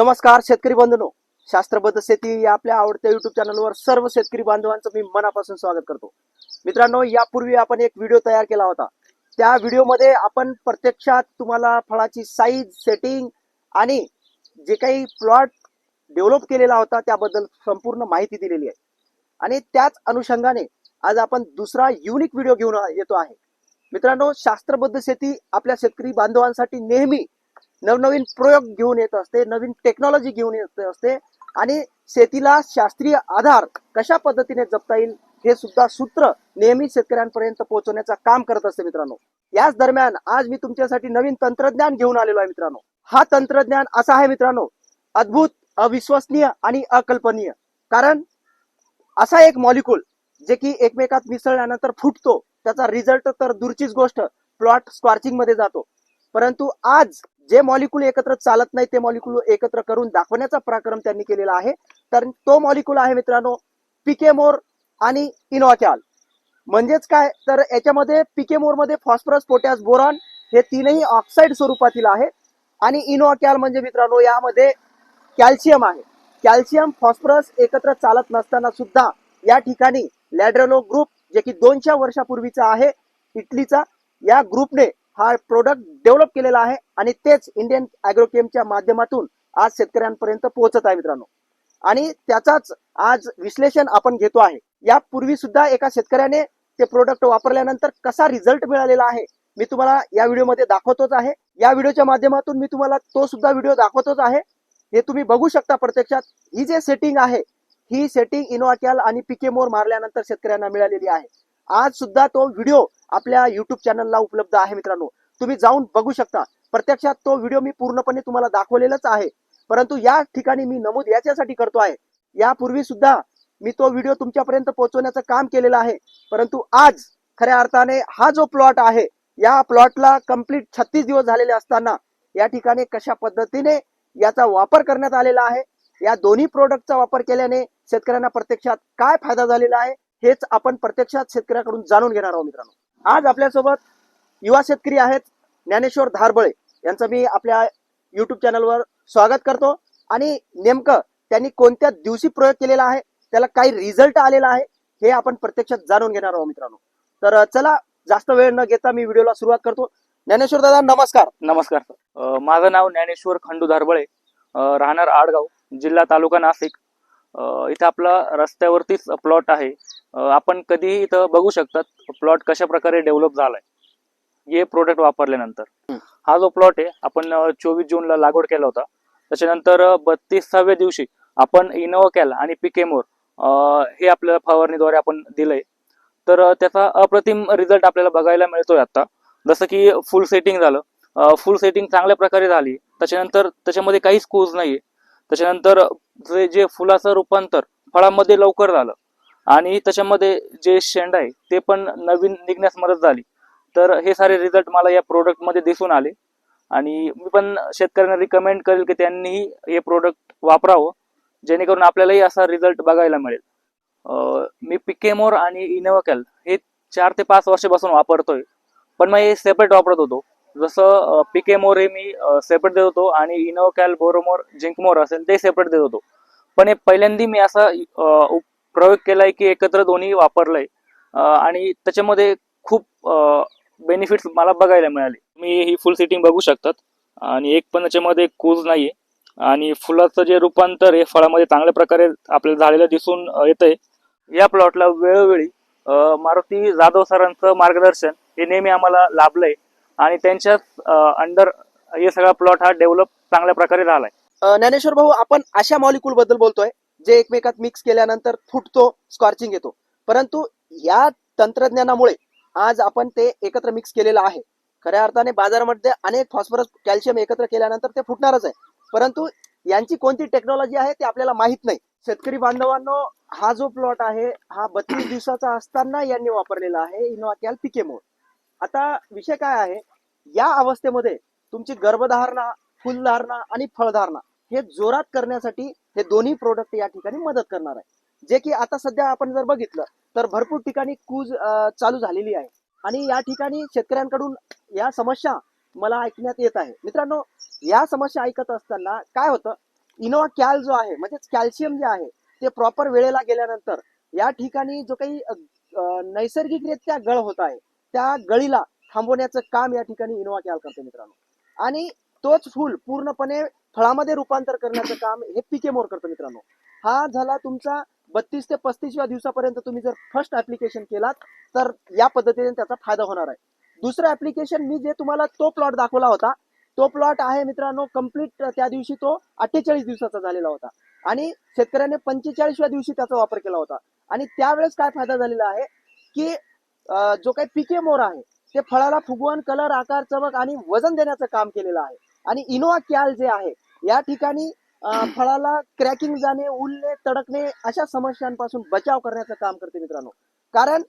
नमस्कार शेतकरी बंधूंनो. शास्त्रबद्ध शेती या आपल्या आवडत्या युट्यूब चॅनलवर सर्व शेतकरी बांधवांचं मी मनापासून स्वागत करतो. मित्रांनो यापूर्वी आपण एक व्हिडिओ तयार केला होता. त्या व्हिडिओमध्ये आपण प्रत्यक्षात तुम्हाला फळाची साईज सेटिंग आणि जे काही प्लॉट डेव्हलप केलेला होता त्याबद्दल संपूर्ण माहिती दिलेली आहे. आणि त्याच अनुषंगाने आज आपण दुसरा युनिक व्हिडिओ घेऊन येतो आहे. मित्रांनो शास्त्रबद्ध शेती आपल्या शेतकरी बांधवांसाठी नेहमी नवनवीन प्रयोग घेऊन येत असते नवीन टेक्नॉलॉजी घेऊन येत असते आणि शेतीला शास्त्रीय आधार कशा पद्धतीने जपता येईल हे सुद्धा सूत्र नेहमी शेतकऱ्यांपर्यंत पोहोचवण्याचं काम करत असते मित्रांनो. याच दरम्यान आज मी तुमच्यासाठी नवीन तंत्रज्ञान घेऊन आलेलो आहे मित्रांनो. हा तंत्रज्ञान असा आहे मित्रांनो अद्भुत अविश्वसनीय आणि अकल्पनीय. कारण असा एक मॉलिक्यूल जे की एकमेकात मिसळल्यानंतर फुटतो त्याचा रिझल्ट तर दूरचीच गोष्ट प्लॉट स्कॉर्चिंगमध्ये जातो. परंतु आज जे मॉलिक्यूल एकत्र चालत नाही ते मॉलिक्यूल एकत्र करून दाखवण्याचा पराक्रम त्यांनी केलेला आहे. तर तो मॉलिक्यूल आहे मित्रांनो पिकेमोर आणि इनॉकॅल म्हणजेच काय? तर याच्यामध्ये पिकेमोरमध्ये फॉस्फरस पोटॅश बोरॉन हे तीनही ऑक्साईड स्वरूपातील आहे. आणि इनॉकॅल म्हणजे मित्रांनो यामध्ये कॅल्शियम आहे. कॅल्शियम फॉस्फरस एकत्र चालत नसताना सुद्धा या ठिकाणी लॅड्रेलो ग्रुप जे की दोनशे वर्षापूर्वीचा आहे इटलीचा या ग्रुपने हा प्रोडक्ट डेव्हलप केलेला आहे आणि तेच इंडियन अॅग्रोकेमच्या माध्यमातून आज शेतकऱ्यांपर्यंत पोहोचत आहे मित्रांनो. आणि त्याचाच आज विश्लेषण आपण घेतो आहे. यापूर्वी सुद्धा एका शेतकऱ्याने ते प्रोडक्ट वापरल्यानंतर कसा रिझल्ट मिळालेला आहे मी तुम्हाला या व्हिडिओमध्ये दाखवतोच आहे. या व्हिडिओच्या माध्यमातून मी तुम्हाला तो सुद्धा व्हिडिओ दाखवतोच आहे. हे तुम्ही बघू शकता प्रत्यक्षात. ही जे सेटिंग आहे ही सेटिंग इनोआकॅल आणि पिकेमोर मारल्यानंतर शेतकऱ्यांना मिळालेली आहे. आज सुद्धा तो व्हिडिओ आपल्या युट्यूब चॅनलला उपलब्ध आहे मित्रांनो. तुम्ही जाऊन बघू शकता. प्रत्यक्षात तो व्हिडिओ मी पूर्णपणे तुम्हाला दाखवलेलाच आहे. परंतु या ठिकाणी मी नमूद याच्यासाठी करतो आहे. यापूर्वी सुद्धा मी तो व्हिडिओ तुमच्यापर्यंत पोहोचवण्याचं काम केलेलं आहे. परंतु आज खऱ्या अर्थाने हा जो प्लॉट आहे या प्लॉटला कंप्लीट छत्तीस दिवस झालेले असताना या ठिकाणी कशा पद्धतीने याचा वापर करण्यात आलेला आहे या दोन्ही प्रोडक्टचा वापर केल्याने शेतकऱ्यांना प्रत्यक्षात काय फायदा झालेला आहे हेच आपण प्रत्यक्षात शेतकऱ्याकडून जाणून घेणार आहोत मित्रांनो. आज आपल्यासोबत युवा शेतकरी आहेत ज्ञानेश्वर धारबळे. यांचं मी आपल्या युट्यूब चॅनलवर स्वागत करतो. आणि नेमकं त्यांनी कोणत्या दिवशी प्रयोग केलेला आहे त्याला काही रिझल्ट आलेला आहे हे आपण प्रत्यक्षात जाणून घेणार आहोत मित्रांनो. तर चला जास्त वेळ न घेता मी व्हिडिओला सुरुवात करतो. ज्ञानेश्वर दादा नमस्कार. नमस्कार माझं नाव ज्ञानेश्वर खंडू धारबळे. राहणार आडगाव जिल्हा तालुका नाशिक. अ, इथं आपला रस्त्यावरतीच प्लॉट आहे. आपण कधीही इथं बघू शकतात प्लॉट कशा प्रकारे डेव्हलप झालाय. हे प्रोडक्ट वापरल्यानंतर. हा जो प्लॉट आहे आपण चोवीस जूनला लागवड केला होता. त्याच्यानंतर बत्तीसाव्या दिवशी आपण इनोव्हाकॅल आणि पिकेमोर हे आपल्याला फवारणीद्वारे आपण दिलंय. तर त्याचा अप्रतिम रिझल्ट आपल्याला बघायला मिळतोय आता. जसं की फुल सेटिंग झालं. फुल सेटिंग चांगल्या प्रकारे झाली. त्याच्यानंतर त्याच्यामध्ये काहीच कोज नाहीये. त्याच्यानंतर जे जे फुलाचं रूपांतर फळामध्ये लवकर झालं. आणि त्याच्यामध्ये जे शेंड आहे ते पण नवीन निघण्यास मदत झाली. तर हे सारे रिझल्ट मला या प्रोडक्टमध्ये दिसून आले. आणि मी पण शेतकऱ्यांना रिकमेंड करेल की त्यांनीही हे प्रोडक्ट वापरावं जेणेकरून आपल्यालाही असा रिझल्ट बघायला मिळेल. मी पिकेमोर आणि इनोव्हाकॅल हे चार ते पाच वर्षापासून वापरतोय. पण मग हे सेपरेट वापरत होतो. जसं पिकेमोर हे मी सेपरेट देत होतो आणि इनोकॅल बोरोमोर जिंकमोर असेल ते सेपरेट देत होतो. पण हे पहिल्यांदा मी असा उप- प्रयोग केलाय की एकत्र दोन्ही वापरलंय. आणि त्याच्यामध्ये खूप बेनिफिट्स मला बघायला मिळाले. मी ही फुल सिटिंग बघू शकतात. आणि एक पण त्याच्यामध्ये कूज नाहीये. आणि फुलाचं जे रूपांतर हे फळामध्ये चांगल्या प्रकारे आपल्याला झालेलं दिसून येतंय. या प्लॉटला वेळोवेळी मारुती जाधव सरांचं मार्गदर्शन हे नेहमी आम्हाला लाभलंय. आणि त्यांच्याच अंडर हे सगळा प्लॉट हा डेव्हलप चांगल्या प्रकारे झालाय. ज्ञानेश्वर भाऊ आपण अशा मॉलिक्यूल बद्दल बोलतोय. जे एकमेकात मिक्स केल्यानंतर फुटतो स्कॉर्चिंग येतो. परंतु या तंत्रज्ञानामुळे आज आपण ते एकत्र मिक्स केलेलं आहे. खऱ्या अर्थाने बाजारामध्ये अनेक फॉस्फरस कॅल्शियम एकत्र केल्यानंतर ते फुटणारच आहे. परंतु यांची कोणती टेक्नॉलॉजी आहे ते आपल्याला माहीत नाही. शेतकरी बांधवांनो हा जो प्लॉट आहे हा बत्तीस दिवसाचा असताना यांनी वापरलेला आहे इनोवाकॅल पिकेमोर आता विषय काय आहे? या अवस्थेमध्ये तुमची गर्भधारणा फुलधारणा आणि फळधारणा हे जोरात करण्यासाठी हे दोन्ही प्रोडक्ट या ठिकाणी मदत करणार आहे. जे की आता सध्या आपण जर बघितलं तर भरपूर ठिकाणी कूज चालू झालेली आहे. आणि या ठिकाणी शेतकऱ्यांकडून या समस्या मला ऐकण्यात येत आहे. मित्रांनो या समस्या ऐकत असताना काय होतं? इनोवा कॅल जो आहे म्हणजेच कॅल्शियम जे आहे ते प्रॉपर वेळेला गेल्यानंतर या ठिकाणी जो काही नैसर्गिकरित्या गळ होत आहे त्या गळीला थांबवण्याचं काम या ठिकाणी इनोवा कॅल करते मित्रांनो. आणि तोच फूल पूर्णपणे फळामध्ये रूपांतर करण्याचं काम हे पीके मोर करतं मित्रांनो. हा झाला तुमचा बत्तीस ते पस्तीसव्या दिवसापर्यंत तुम्ही जर फर्स्ट ऍप्लिकेशन केलात तर या पद्धतीने त्याचा फायदा होणार आहे. दुसरं ऍप्लिकेशन मी जे तुम्हाला तो प्लॉट दाखवला होता तो प्लॉट आहे मित्रांनो कंप्लीट त्या दिवशी तो अठ्ठेचाळीस दिवसाचा झालेला होता. आणि शेतकऱ्याने पंचेचाळीसव्या दिवशी त्याचा वापर केला होता. आणि त्यावेळेस काय फायदा झालेला आहे की जो काही पिके मोर आहे ते फळाला फुगवण कलर आकार चमक आणि वजन देण्याचं काम केलेलं आहे. आणि इनोवा कॅल जे आहे या ठिकाणी फळाला क्रॅकिंग जाणे उलणे तडकणे अशा समस्यांपासून बचाव करण्याचं काम करते मित्रांनो. कारण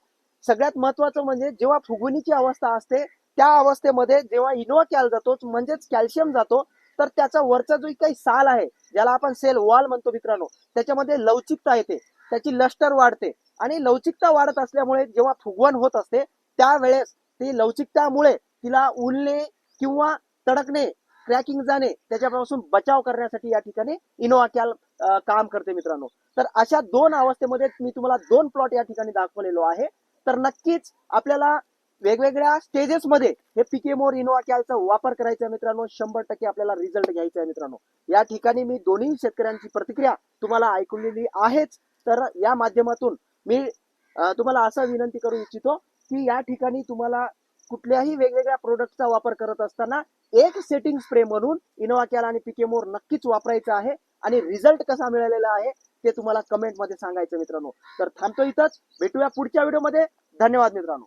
सगळ्यात महत्वाचं म्हणजे जेव्हा फुगवणीची अवस्था असते त्या अवस्थेमध्ये जेव्हा इनोवा कॅल जातो म्हणजेच कॅल्शियम जातो तर त्याचा वरचा जो काही साल आहे ज्याला आपण सेल वॉल म्हणतो मित्रांनो त्याच्यामध्ये लवचिकता येते त्याची लष्टर वाढते आणि लवचिकता वाढत असल्यामुळे जेव्हा फुगवण होत असते त्यावेळेस ती लवचिकतामुळे तिला उलणे किंवा तडकणे क्रॅकिंग जाणे त्याच्यापासून बचाव करण्यासाठी या ठिकाणी इनोवा कॅल काम करते मित्रांनो. तर अशा दोन अवस्थेमध्ये मी तुम्हाला दोन प्लॉट या ठिकाणी दाखवलेलो आहे. तर नक्कीच आपल्याला वेगवेगळ्या स्टेजेस मध्ये हे पीके मोर इनोवा कॅलचा वापर करायचा मित्रांनो. शंभर टक्के आपल्याला रिझल्ट घ्यायचा आहे मित्रांनो. या ठिकाणी मी दोन्ही शेतकऱ्यांची प्रतिक्रिया तुम्हाला ऐकलेली आहेच. तर या माध्यमातून मी तुम्हाला असं विनंती करू इच्छितो की या ठिकाणी तुम्हाला कुठल्याही वेगवेगळ्या प्रोडक्टचा वापर करत असताना एक सेटिंग स्प्रे म्हणून इनोवा कॅल आणि पिकेमोर नक्कीच वापरायचं आहे आणि रिझल्ट कसा मिळालेला आहे ते तुम्हाला कमेंटमध्ये सांगायचं मित्रांनो. तर थांबतो इथंच. भेटूया पुढच्या व्हिडिओमध्ये धन्यवाद मित्रांनो.